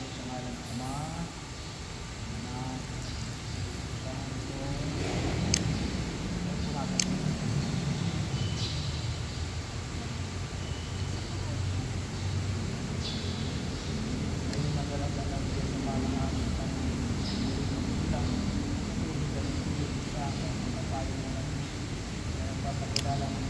tayo sa ngalan ng Ama, Anak, Santo, at salamat ng Thank you.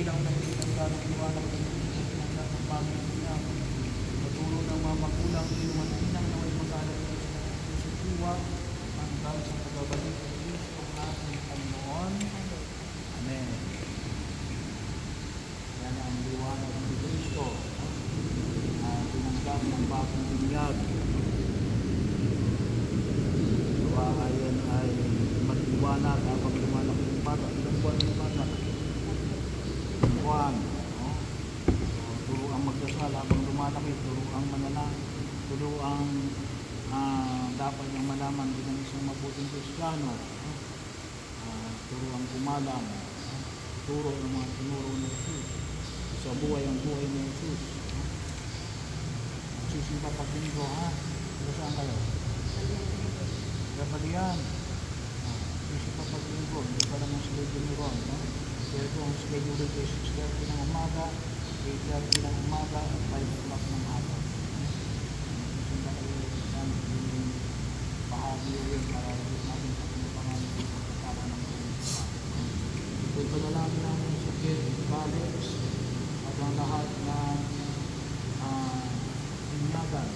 Ang ilang nakikitang ganong iwanan ng pinagkakita ng pamilya niya. Maturo ng mga magulang, inuman inang na may masalat ng tuwa hanggang sa pagbabalik ng Kristo ang ating Panginoon. Amen. Yan ang liwanag ng Kristo. Uh, tinanggap ng bagong binyag. Gawa ayon ay maliwanag habang lumalak ng bata. Ilang buwan ng Buwan. No? Turo ang magdasal habang lumalaki. Turo ang manalangin. Turo ang ah, dapat niyang malaman bilang isang mabuting Kristiyano. No? Ah, turo ang kumalam. Turo ng mga tinuro ni Jesus. Sa buhay ang buhay ni Jesus. No? Magsisimba pag linggo, ha? Taga saan kayo? Dapat yan. Kasi kapag linggo, hindi pa lang ang schedule ni Ron. No? Pero kung ang schedule dito ay 6.30 ng umaga, 8.30 ng umaga, at 5 o'clock ng hapon. Magsisimba kayo saan yung bahagi yun para natin sa kanyang pangalan ng pagkakala ng sa Kid Alex at ang lahat ng uh, binyagan